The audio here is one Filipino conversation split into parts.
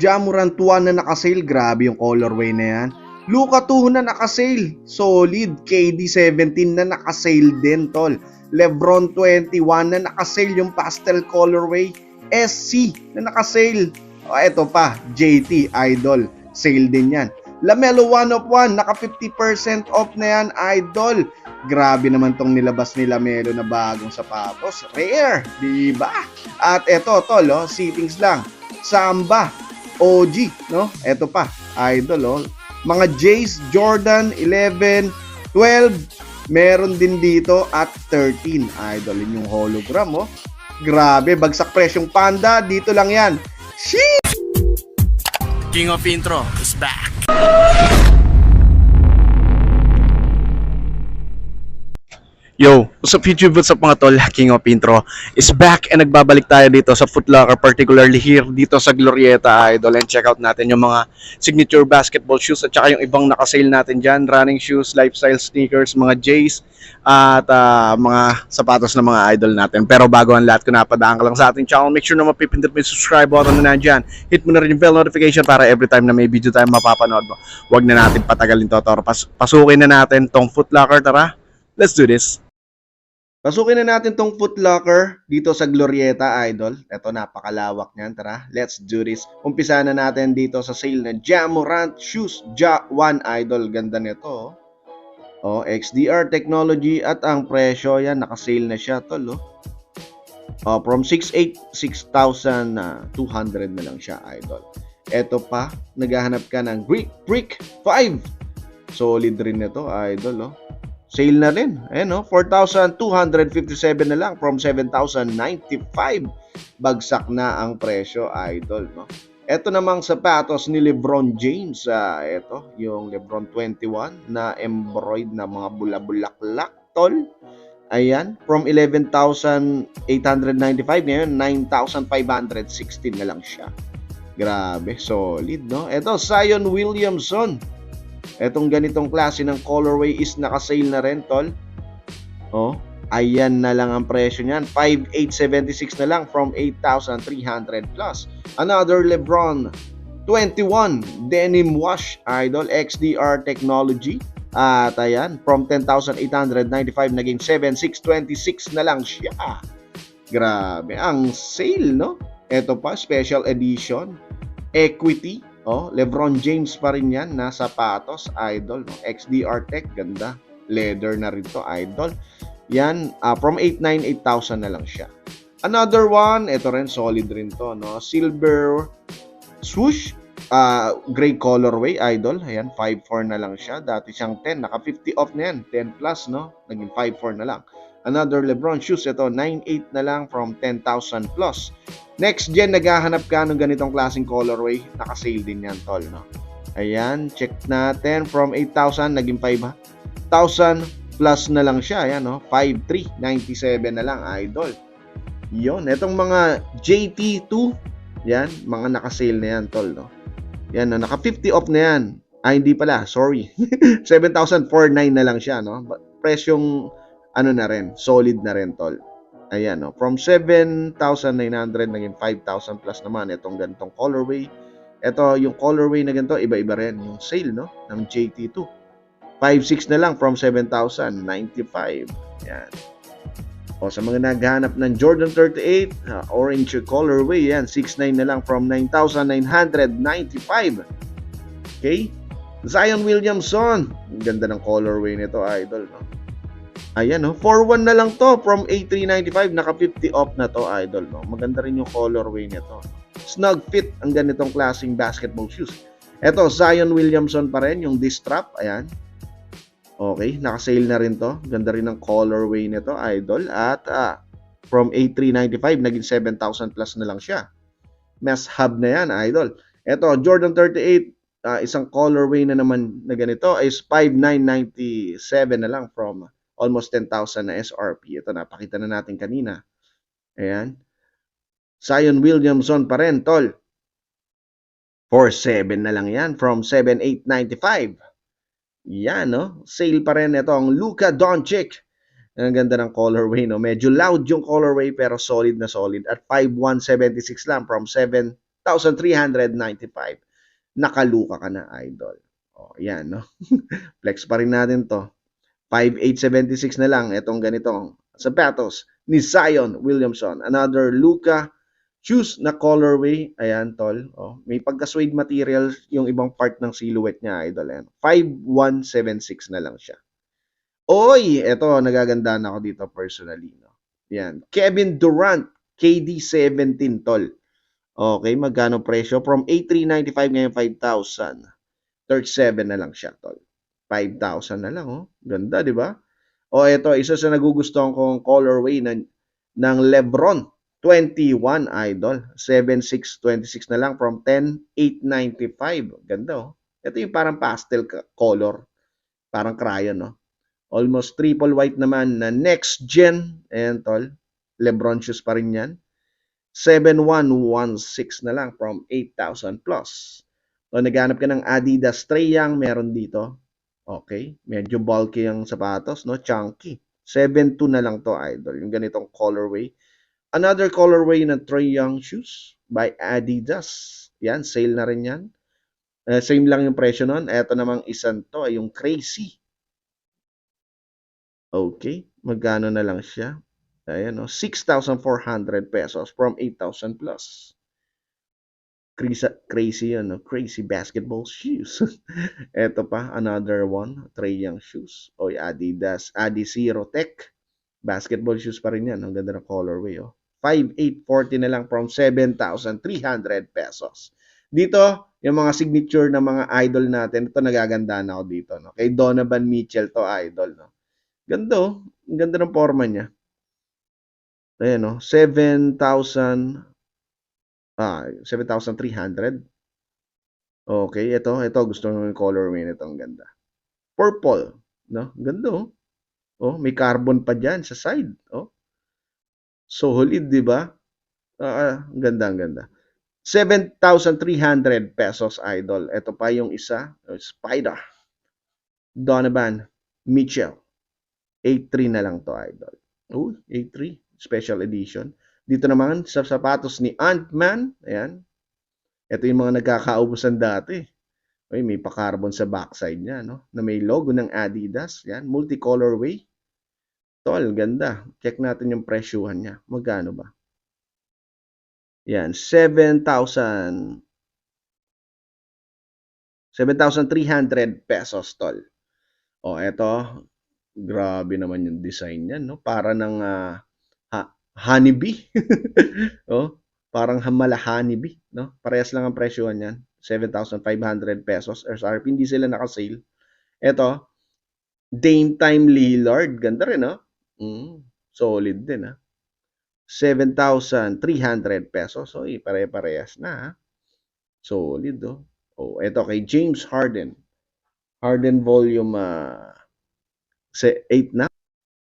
Jamorant 1 na nakasale, grabe yung colorway na yan. Luka 2 na nakasale, solid. KD 17 na nakasale din, tol. Lebron 21 na nakasale yung pastel colorway. SC na nakasale. O, eto pa, JT, idol. Sale din yan. Lamelo 1 of 1, naka 50% off na yan, idol. Grabe naman tong nilabas ni Lamelo na bagong sapatos. Rare, di ba? At eto, tol, oh, sittings lang. Samba, OG, no? Eto pa, idol, oh. Mga Jays, Jordan, 11, 12, meron din dito at 13. Idol, yun yung hologram, oh. Grabe, bagsak presyong panda, dito lang yan. Sheesh! King of Intro is back. Yo, what's up YouTube? What's up mga tol? King of Intro is back and nagbabalik tayo dito sa Foot Locker, particularly here dito sa Glorieta Idol and check out natin yung mga signature basketball shoes at saka yung ibang nakasale natin dyan, running shoes, lifestyle sneakers, mga J's at ah, mga sapatos ng mga idol natin. Pero bago ang lahat, kung napadaan ka lang sa ating channel, make sure na mapipindot mo yung subscribe button na nandyan. Hit mo na rin yung bell notification para every time na may video tayo mapapanood mo. Huwag na natin patagalin to, Toro. Pas pasukin na natin tong Foot Locker, tara. Let's do this. Pasukin na natin tong Foot Locker dito sa Glorieta, idol. Ito, napakalawak niyan. Tara, let's do this. Umpisa na natin dito sa sale na Jamorant Shoes Ja 1, idol. Ganda nito, oh. Oh, XDR technology at ang presyo yan, naka-sale na siya, tol, oh. Oh, from 6,800, 6,200 na lang siya, idol. Ito pa, naghahanap ka ng Greek Brick 5. Solid rin nito, idol, oh. Sale na rin. Ayan, oh, 4,257 na lang from 7,095. Bagsak na ang presyo, idol, no? Ito namang sapatos ni LeBron James, ah, ito, yung LeBron 21 na embroid na mga bula-bulaklak, tol. Ayan, from 11,895 ngayon 9,516 na lang siya. Grabe, solid, no? Ito, Zion Williamson. Etong ganitong klase ng colorway is naka-sale na rin, tol. Oh, ayan na lang ang presyo niyan. 5,876 na lang from 8,300 plus. Another Lebron 21 denim wash idol XDR technology. At ayan, from 10,895 naging 7,626 na lang siya. Grabe, ang sale, no? Ito pa, special edition. Equity, oh, Lebron James pa rin yan, na sapatos, idol, no? XDR Tech, ganda. Leather na rin to, idol. Yan, ah, from 8,900, 8,000 na lang siya. Another one, ito rin, solid rin to, no? Silver swoosh, ah, gray colorway, idol. Ayan, 5,400 na lang siya. Dati siyang 10, naka 50 off na yan. 10 plus, no? Naging 5,400 na lang. Another Lebron shoes, ito, 9,800 na lang from 10,000 plus. Next gen, naghahanap ka ng ganitong klaseng colorway, naka-sale din yan, tol, no? Ayan, check natin. From 8,000, naging 5,000 plus na lang siya. Ayan, no? 5,397 na lang, idol. Yon, etong mga JT2, yan, mga naka-sale na yan, tol, no? Yan, no? naka 50 off na yan. Ah, hindi pala, sorry. 7,409 na lang siya, no? Presyong, ano na rin, solid na rin, tol. Ayan, no? From 7,900, naging 5,000 plus naman itong ganitong colorway. Ito, yung colorway na ganito, iba-iba rin. Yung sale, no? Ng JT2. 5,600 na lang from 7,095. Yan. O sa mga naghahanap ng Jordan 38, uh, orange colorway, yan, 6,900 na lang from 9,995. Okay? Zion Williamson. Ang ganda ng colorway nito, idol. No? Ayan, no? 4-1 na lang to from 8,395. Naka 50 off na to, idol. No? Maganda rin yung colorway nito. Snug fit ang ganitong klaseng basketball shoes. Ito, Zion Williamson pa rin, yung disc strap. Ayan. Okay, naka-sale na rin to. Ganda rin ng colorway nito, idol. At ah, from 8,395, naging 7,000 plus na lang siya. Mess hub na yan, idol. Ito, Jordan 38, ah, isang colorway na naman na ganito is 5,997 na lang from almost 10,000 na SRP. Ito, napakita na natin kanina. Ayan. Zion Williamson pa rin, tol. 4,7 na lang yan from 7,895. Yan, no? Sale pa rin ito ang Luka Doncic. Ang ganda ng colorway, no? Medyo loud yung colorway pero solid na solid. At 5,176 lang from 4,395. Nakaluka ka na, idol. O, yan, no? Flex pa rin natin to. 5,876 na lang. Itong ganitong sapatos ni Zion Williamson. Another Luka shoes na colorway. Ayan, tol. Oh, may pagka-suede material yung ibang part ng silhouette niya, idol. Ayan. 5176 na lang siya. Oy, eto, nagagandaan ako dito personally. No? Yan. Kevin Durant, KD17, tol. Okay, magkano presyo? From 8,395 ngayon 5,000. 37 na lang siya, tol. 5,000 na lang, oh. Ganda, di ba? O eto, isa sa nagugustuhan kong colorway ng, ng Lebron. 21 idol. 7626 na lang from 10895. Ganda oh. Ito yung parang pastel color. Parang crayon no. Almost triple white naman na next gen. Ayan tol. Lebron shoes pa rin yan. 7116 na lang from 8,000 plus. O naghanap ka ng Adidas Trae Young, meron dito. Okay. Medyo bulky yung sapatos, no? Chunky. 7.2 na lang to, idol. Yung ganitong colorway. Another colorway na Trae Young shoes by Adidas. Yan, sale na rin yan. Eh, same lang yung presyo nun. Ito namang isang to, ay yung Crazy. Okay, magkano na lang siya? Ayan, no? 6,400 pesos from 8,000 plus. Crazy, crazy yun, no? Crazy basketball shoes. Ito pa, another one, Trae Young shoes. O Adidas, Adi Zero Tech. Basketball shoes pa rin yan. Ang ganda ng colorway, oh. 5,840 na lang from 7,300 pesos. Dito, yung mga signature ng mga idol natin, ito nagagandaan ako dito, no? Kay Donovan Mitchell to idol, no? Ganda, oh. Ang ganda ng forma niya. Ayan, no? 7,000 ah, 7,300. Okay, ito, ito gusto ko yung colorway nito, ang ganda. Purple, no? Ganda, oh. Oh, may carbon pa diyan sa side, oh. Solid, di ba? Ah, ang ganda, ang ganda. 7,300 pesos, idol. Ito pa yung isa, oh, Spider. Donovan Mitchell. 8.3 na lang to, idol. Oh, 8.3. Special edition. Dito naman, sa sapatos ni Ant-Man. Ayan. Ito yung mga nagkakaubusan dati. Ay, may pa-carbon sa backside niya, no? Na may logo ng Adidas. Yan, multicolorway. Tol, ganda. Check natin yung presyuhan niya. Magkano ba? Yan, 7,000 7,300 pesos, tol. O, eto. Grabe naman yung design niyan, no? Para ng ha- honeybee. oh, parang hamala honeybee, no? Parehas lang ang presyo niyan. 7,500 pesos. SRP, hindi sila naka-sale. Ito, Dame Time Lillard. Ganda rin, no? Mm, solid din, ha? 7,300 pesos. So, eh, pare-parehas na, ha? Solid, oh. Oh, ito kay James Harden. Harden volume ah, se- 8 na.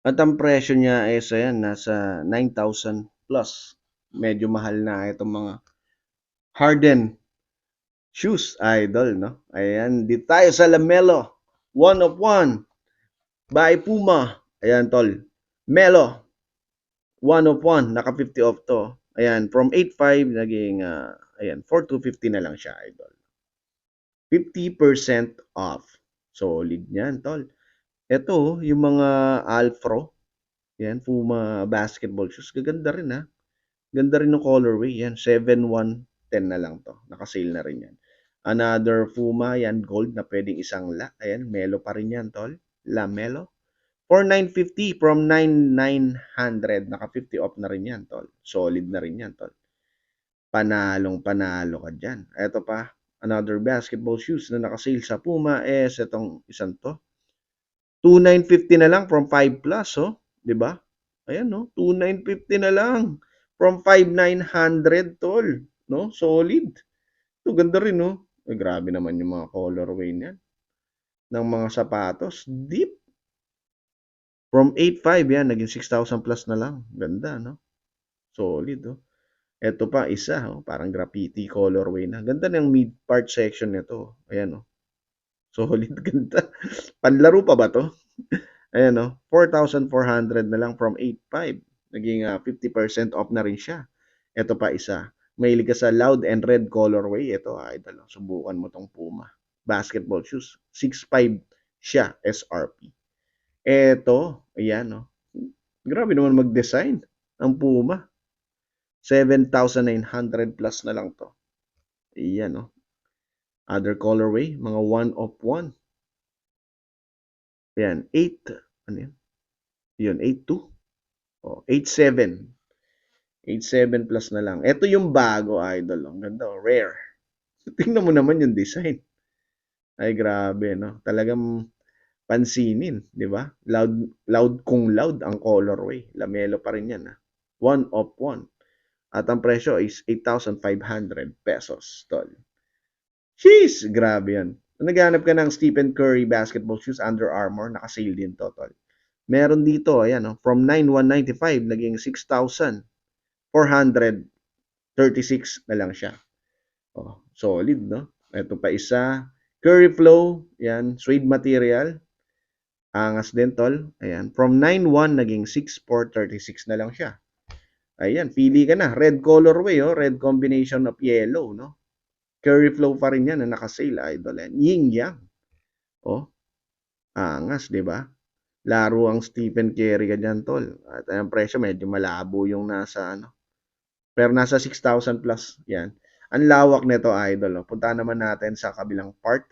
At ang presyo niya ay sa yan, nasa 9,000 plus. Medyo mahal na itong mga Harden shoes, idol, no? Ayan, dito tayo sa Lamelo. One of one. By Puma. Ayan, tol. Melo. One of one. Naka 50 off to. Ayan, from 8.5 naging, ah, ayan, 4,250 na lang siya, idol. 50% off. Solid niyan, tol. Ito, yung mga Alfro. Yan, Puma basketball shoes. Gaganda rin, ha? Ganda rin ng colorway. Yan, 7,110 na lang to. Nakasale na rin yan. Another Puma, yan, gold na pwedeng isang la. Ayan, Melo pa rin yan, tol. La Melo. 4,950 from 9,900. Naka 50 off na rin yan, tol. Solid na rin yan, tol. Panalong panalo ka dyan. Ito pa, another basketball shoes na nakasale sa Puma is itong isang to. 2,950 na lang from 5 plus, oh. 'Di ba? Ayan, no? 2,950 na lang from 5,900, tol. No? Solid. Ito, ganda rin, no? Eh, grabe naman yung mga colorway niyan. Ng mga sapatos. Deep. From 8,500 yan, naging 6,000 plus na lang. Ganda, no? Solid, oh. Ito pa, isa, oh, parang graffiti colorway na. Ganda ng mid part section nito. Ayan, oh. Solid, ganda. Panlaro pa ba to? Ayan, oh. 4,400 na lang from 8,500. Naging ah, 50% off na rin siya. Ito pa isa. mahilig ka sa loud and red colorway, ito idol, oh, subukan mo tong Puma. Basketball shoes, 6'5 siya SRP. Ito, ayan oh. Grabe naman mag-design ang Puma. 7,900 plus na lang to. Ayan oh. Other colorway, mga 1 of 1. Ayan, 8, ano yan? Yun, 8.2. Oh, 8.7. 8.7 plus na lang. Ito yung bago, idol. Ang ganda, oh, rare. Tingnan mo naman yung design. Ay, grabe, no? Talagang pansinin, di ba? Loud, loud kung loud ang colorway. Lamelo pa rin yan, ha? One of one. At ang presyo is 8,500 pesos, tol. Jeez, grabe yan. Naghanap ka ng Stephen Curry basketball shoes, Under Armour, naka-sale din to, tol. Meron dito, ayan, oh, from 9,195 naging 6,436 na lang siya. Oh, solid, no? Ito pa isa. Curry Flow, yan, suede material. Angas din, tol. Ayan, from 9,1 naging 6,436 na lang siya. Ayan, pili ka na. Red colorway, oh, red combination of yellow, no? Curry Flow pa rin yan na naka-sale, idol. Yan. Ying yang. Oh, angas, di ba? laro ang Stephen Curry ka tol. At ang presyo, medyo malabo yung nasa, ano. Pero nasa 6,000 plus. Yan. Ang lawak nito, idol. Oh. Punta naman natin sa kabilang part.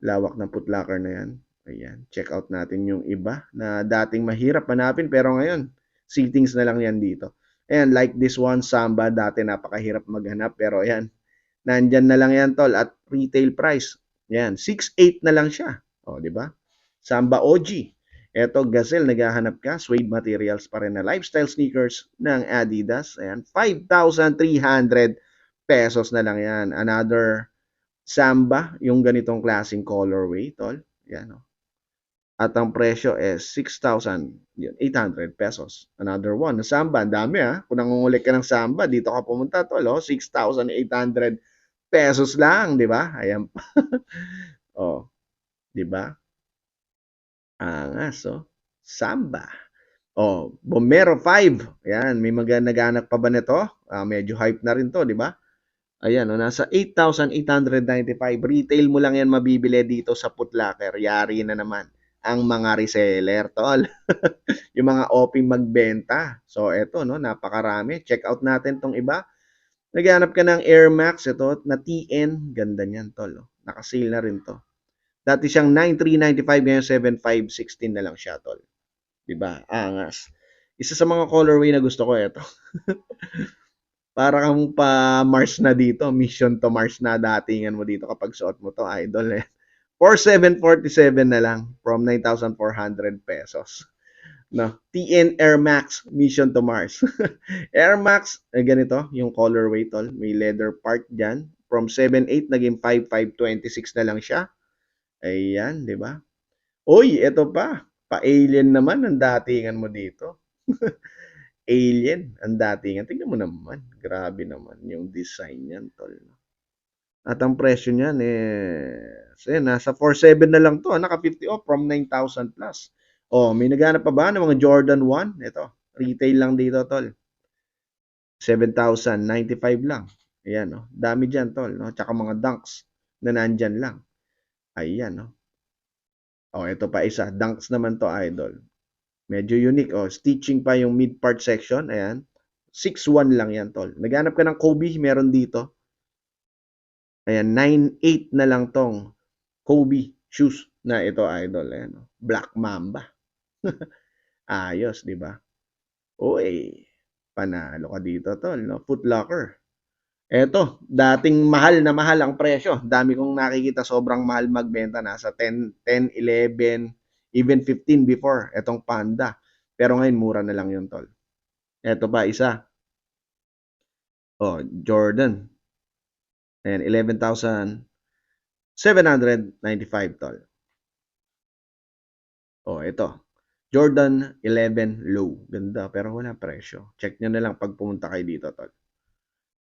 Lawak ng putlocker na yan. Ayan. Check out natin yung iba na dating mahirap hanapin. Pero ngayon, seatings na lang yan dito. Ayan, like this one, Samba. Dati napakahirap maghanap. Pero ayan, nandyan na lang yan, tol. At retail price. Yan, 6,800 na lang siya. O, di ba? Samba OG. Eto, Gazelle, naghahanap ka, suede materials pa rin na lifestyle sneakers ng Adidas. Ayan, 5,300 pesos na lang yan. Another Samba, yung ganitong klaseng colorway, tol. Yan, oh. At ang presyo is 6,800 pesos. Another one, Samba, dami ha. Kung nangungulik ka ng Samba, dito ka pumunta, tol, oh. 6,800 pesos lang, di ba? Ayan. oh, di ba? Angas, oh. Samba. Oh, Bomero 5. Ayan, may mga naghanap pa ba nito? Ah, medyo hype na rin to, di ba? Ayan, oh, nasa 8,895. Retail mo lang yan mabibili dito sa Putlaker. Yari na naman ang mga reseller, tol. yung mga oping magbenta. So, eto, no, napakarami. Check out natin tong iba. Naghanap ka ng Air Max, ito, na TN. Ganda niyan, tol. Oh. Nakasale na rin to. Dati siyang 9,395, ngayon 7,516 na lang siya, tol. Diba? Angas. Isa sa mga colorway na gusto ko, ito. Para kang pa Mars na dito. Mission to Mars na datingan mo dito kapag suot mo to, idol. Eh. 4,747 na lang from 9,400 pesos. No, TN Air Max Mission to Mars. Air Max, eh, ganito, yung colorway tol. May leather part dyan. From 7,8 naging 5,526 na lang siya. Ayan, di ba? Uy, ito pa. Pa-alien naman ang datingan mo dito. alien ang datingan. Tingnan mo naman. Grabe naman yung design niyan, tol. At ang presyo niyan, eh, say, nasa 4.7 na lang to. ah, Naka 50 off from 9,000 plus. Oh, may naghanap pa ba ng mga Jordan 1? Ito, retail lang dito, tol. 7,095 lang. Ayan, no. Dami dyan, tol, no. Tsaka mga dunks na nandyan lang. Ayan, no. Oh, ito pa isa. Dunks naman to, idol. Medyo unique. Oh, stitching pa yung mid part section. Ayan. 6'1 lang yan, tol. Naghanap ka ng Kobe, meron dito. Ayan, 9'8 na lang tong Kobe shoes na ito, idol. Ayan, oh. Black Mamba. Ayos, di ba? Uy, panalo ka dito, tol. No? Foot Locker. Eto, dating mahal na mahal ang presyo. Dami kong nakikita sobrang mahal magbenta. Nasa 10, 10, 11, even 15 before. Etong Panda. Pero ngayon, mura na lang yun, tol. Eto pa, isa. Oh, Jordan. Ayan, 11,795, tol. Oh, ito. Jordan 11 low. Ganda, pero wala presyo. Check nyo na lang pag pumunta kayo dito, tol.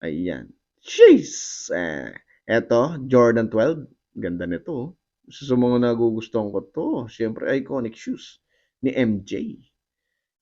Ayan. Jeez! Eh, eto, Jordan 12. Ganda nito. oh. Isa sa mga nagugustuhan ko to. Siyempre, iconic shoes ni MJ.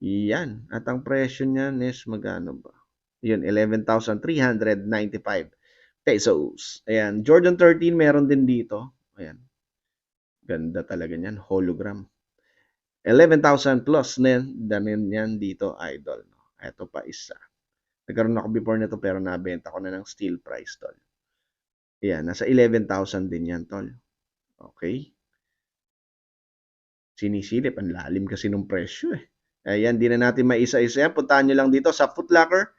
Yan. At ang presyo niyan is magkano ba? Yun, 11,395 pesos. Ayan, Jordan 13 meron din dito. Ayan. Ganda talaga niyan, hologram. 11,000 plus na yan, danin yan dito, idol. Ito pa isa. Nagkaroon ako before nito pero nabenta ko na ng steel price, tol. Ayan, nasa 11,000 din yan, tol. Okay. Sinisilip, ang lalim kasi ng presyo eh. Ayan, di na natin maisa-isa. Puntahan nyo lang dito sa Foot Locker